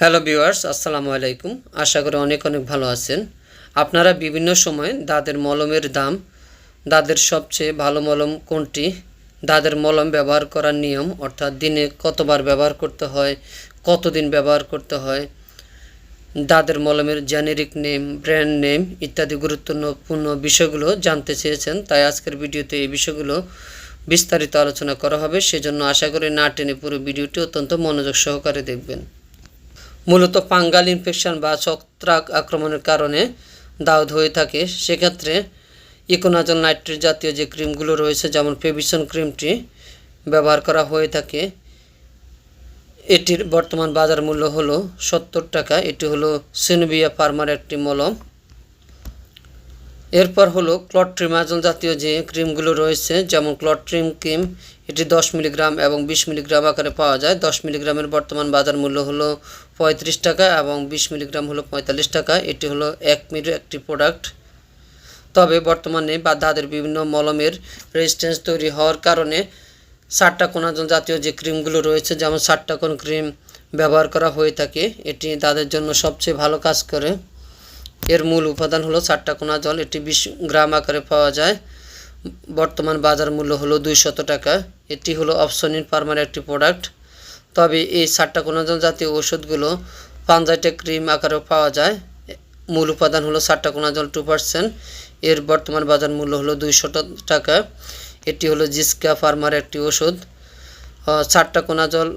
Hello viewers, আসসালামু আলাইকুম। আশা করি অনেক অনেক ভালো আছেন। আপনারা বিভিন্ন সময় দাঁতের মলমের দাম, দাঁতের সবচেয়ে ভালো মলম কোনটি, দাঁতের মলম ব্যবহার করার নিয়ম, অর্থাৎ দিনে কতবার ব্যবহার করতে হয়, কতদিন ব্যবহার করতে হয়, দাঁতের মলমের জেনেরিক নেম ব্র্যান্ড নেম ইত্যাদি গুরুত্বপূর্ণ বিষয়গুলো জানতে চেয়েছেন, তাই আজকের ভিডিওতে এই বিষয়গুলো বিস্তারিত আলোচনা করা হবে। সেজন্য আশা করি না টেনে পুরো ভিডিওটি অত্যন্ত মনোযোগ সহকারে দেখবেন। মূলত ফাঙ্গাল ইনফেকশন বা ছত্রাক আক্রমণের কারণে দাউদ হয়ে থাকে। সেক্ষেত্রে ইকোনাজল নাইট্রেট জাতীয় যে ক্রিমগুলো রয়েছে, যেমন ফেভিসন ক্রিমটি ব্যবহার করা হয়ে থাকে। এটির বর্তমান বাজার মূল্য হলো সত্তর টাকা। এটি হলো সিনবিয়া ফার্মার একটি মলম। এরপর হলো ক্লট্রিমাজল জাতীয় যে ক্রিমগুলো রয়েছে, যেমন ক্লট্রিম ক্রিম, এটি দশ মিলিগ্রাম এবং বিশ মিলিগ্রাম আকারে পাওয়া যায়। দশ মিলিগ্রামের বর্তমান বাজার মূল্য হলো পঁয়ত্রিশ টাকা এবং বিশ মিলিগ্রাম হলো পঁয়তাল্লিশ টাকা। এটি হলো এক মিলির একটি প্রোডাক্ট। তবে বর্তমানে বা দাঁতের বিভিন্ন মলমের রেজিস্ট্যান্স তৈরি হওয়ার কারণে সাতটা কোনাজন জাতীয় যে ক্রিমগুলো রয়েছে, যেমন সাতটা কোন ক্রিম ব্যবহার করা হয়ে থাকে, এটি দাঁতের জন্য সবচেয়ে ভালো কাজ করে। এর মূল উপাদান হলো কোনা জল। এটি বিশ গ্রাম আকারে পাওয়া যায়। বর্তমান বাজার মূল্য হলো দুইশত টাকা। এটি হলো অপশনিন ফার্মার একটি প্রোডাক্ট। তবে এই কোনা জল জাতীয় ওষুধগুলো পাঞ্জাইটে ক্রিম আকারেও পাওয়া যায়। মূল উপাদান হলো কোনা জল টু পার্সেন্ট এর বর্তমান বাজার মূল্য হলো দুইশো টাকা। এটি হলো জিসকা ফার্মার একটি ওষুধ কোনা জল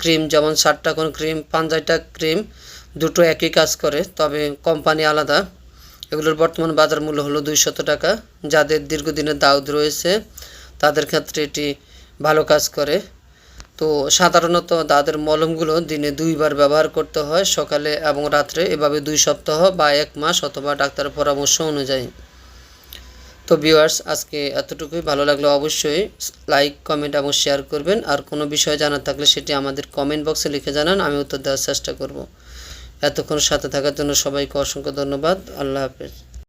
ক্রিম যেমন কোন ক্রিম, পাঞ্জাইটা ক্রিম দুটো একই কাজ করে, তবে কোম্পানি আলাদা। এগুলোর বর্তমান বাজার মূল্য হলো দুইশত টাকা। যাদের দীর্ঘদিনের দাউদ রয়েছে, তাদের ক্ষেত্রে এটি ভালো কাজ করে। তো সাধারণত দাঁতের মলমগুলো দিনে দুইবার ব্যবহার করতে হয়, সকালে এবং রাত্রে। এভাবে দুই সপ্তাহ বা এক মাস অথবা ডাক্তারের পরামর্শ অনুযায়ী। তো ভিউয়ার্স, আজকে এতটুকুই। ভালো লাগলে অবশ্যই লাইক, কমেন্ট এবং শেয়ার করবেন। আর কোনো বিষয় জানার থাকলে সেটি আমাদের কমেন্ট বক্সে লিখে জানান, আমি উত্তর দেওয়ার চেষ্টা করব। এতক্ষণ সাথে থাকার জন্য সবাইকে অসংখ্য ধন্যবাদ। আল্লাহ হাফেজ।